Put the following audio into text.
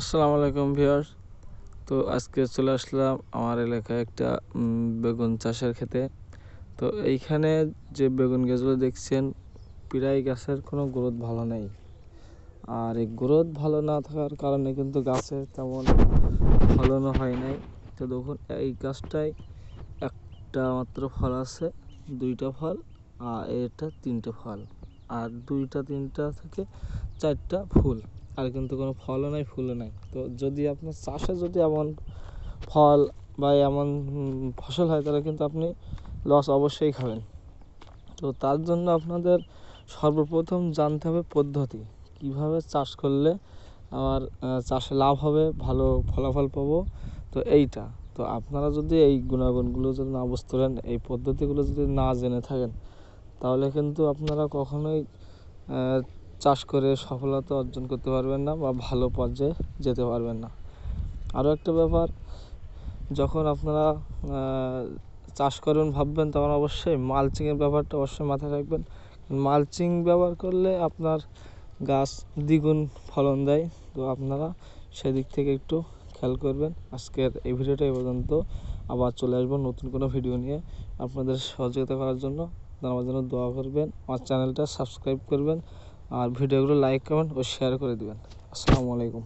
আসসালামু আলাইকুম ভিউয়ার্স। তো আজকে চলে আসলাম আমার এলাকায় একটা বেগুন চাষের ক্ষেতে। তো এইখানে যে বেগুন গাছগুলো দেখছেন, প্রায় গাছের কোনো গ্রোথ ভালো নেই। আর এই গ্রোথ ভালো না থাকার কারণে কিন্তু গাছে তেমন ফলনও হয় নাই। তো দেখুন, এই গাছটায় একটা মাত্র ফল আছে, দুইটা ফল আর এটা তিনটে ফল। আর দুইটা, তিনটা থেকে চারটা ফুল। আর কিন্তু কোনো ফলও নাই, ফুলও নাই। তো যদি আপনার চাষে যদি এমন ফল বা এমন ফসল হয়, তাহলে কিন্তু আপনি লস অবশ্যই খাবেন। তো তার জন্য আপনাদের সর্বপ্রথম জানতে হবে পদ্ধতি। কীভাবে চাষ করলে আমার চাষে লাভ হবে, ভালো ফলাফল পাবো? তো এইটা। তো আপনারা যদি এই গুণাগুণগুলো যদি না বুঝতে পারেন, এই পদ্ধতিগুলো যদি না জেনে থাকেন, তাহলে কিন্তু আপনারা কখনোই চাষ করে সফলতা অর্জন করতে পারবেন না বা ভালো পর্যায়ে যেতে পারবেন না। আরও একটা ব্যাপার, যখন আপনারা চাষ করবেন ভাববেন, তখন অবশ্যই মালচিংয়ের ব্যাপারটা অবশ্যই মাথায় রাখবেন। মালচিং ব্যবহার করলে আপনার গাছ দ্বিগুণ ফলন দেয়। তো আপনারা সেদিক থেকে একটু খেয়াল করবেন। আজকের এই ভিডিওটা এই পর্যন্ত। আবার চলে আসব নতুন কোনো ভিডিও নিয়ে। আপনাদের সহযোগিতা করার জন্য আপনারা আমার জন্য দোয়া করবেন। আমার চ্যানেলটা সাবস্ক্রাইব করবেন। আর ভিডিওগুলো লাইক কমেন্ট ও শেয়ার করে দেবেন। আসসালামু আলাইকুম।